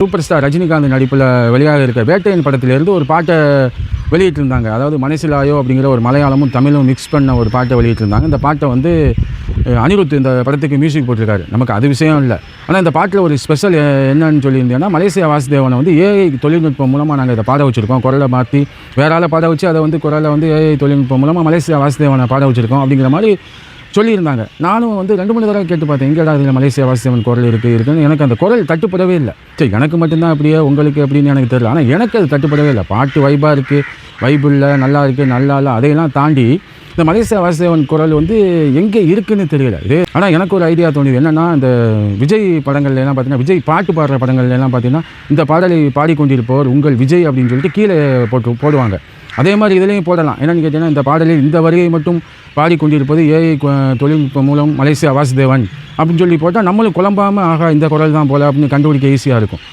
Super star Rajinikanth நடிப்பில் வெளியாக இருக்க வேட்டையின் படத்திலிருந்து ஒரு பாட்டை வெளியிட்டிருந்தாங்க. அதாவது மனசிலாயோ அப்படிங்கிற ஒரு மலையாளமும் தமிழும் மிக்ஸ் பண்ண ஒரு பாட்டை வெளியிட்டிருந்தாங்க. இந்த பாட்டை வந்து அனிருத் இந்த படத்துக்கு மியூசிக் போட்டிருக்காரு. நமக்கு அது விஷயம் இல்லை. ஆனால் இந்த பாட்டில் ஒரு ஸ்பெஷல் என்னன்னு சொல்லியிருந்தேன்னா மலேசியா வாசுதேவனை வந்து ஏஐ தொழில்நுட்பம் மூலமாக நாங்கள் இதை பாட வச்சுருக்கோம். குரலை மாற்றி வேற ஆளை பாட வச்சு அதை வந்து குரலை வந்து ஏஐ தொழில்நுட்பம் மூலமாக மலேசியா வாசுதேவனை பாட வச்சுருக்கோம் அப்படிங்கிற மாதிரி சொல்லியிருந்தாங்க. நானும் வந்து ரெண்டு மூணு தடவை கேட்டு பார்த்தேன். எங்கடா இதில் மலேசியா வாசியம்மன் குரல் இருக்குது இருக்குன்னு. எனக்கு அந்த குரல் தட்டுப்படவே இல்லை. சரி எனக்கு மட்டும்தான் அப்படியே உங்களுக்கு அப்படின்னு எனக்கு தெரியல. ஆனால் எனக்கு அது தட்டுப்படவே இல்லை. பாட்டு வைபாக இருக்குது வைபிளில் நல்லா இருக்குது நல்லா இல்லை. அதையெல்லாம் தாண்டி இந்த மலேசியா வாசுதேவன் குரல் வந்து எங்கே இருக்குன்னு தெரியல. இது ஆனால் எனக்கு ஒரு ஐடியா தோணுது. என்னென்னா இந்த விஜய் படங்கள்லாம் பார்த்தீங்கன்னா விஜய் பாட்டு பாடுற படங்கள்லாம் பார்த்தீங்கன்னா இந்த பாடலை பாடிக்கொண்டிருப்பவர் உங்கள் விஜய் அப்படின்னு சொல்லிட்டு கீழே போட்டு போடுவாங்க. அதே மாதிரி இதுலேயும் போடலாம். என்னென்னு கேட்டிங்கன்னா இந்த பாடலில் இந்த வரியை மட்டும் பாடிக்கொண்டிருப்பது ஏஐ தொழில்நுட்பம் மூலம் மலேசியா வாசுதேவன் அப்படின்னு சொல்லி போட்டால் நம்மளும் குழம்பாமல் ஆகா இந்த குரல் தான் போல அப்படின்னு கண்டுபிடிக்க ஈஸியாக இருக்கும்.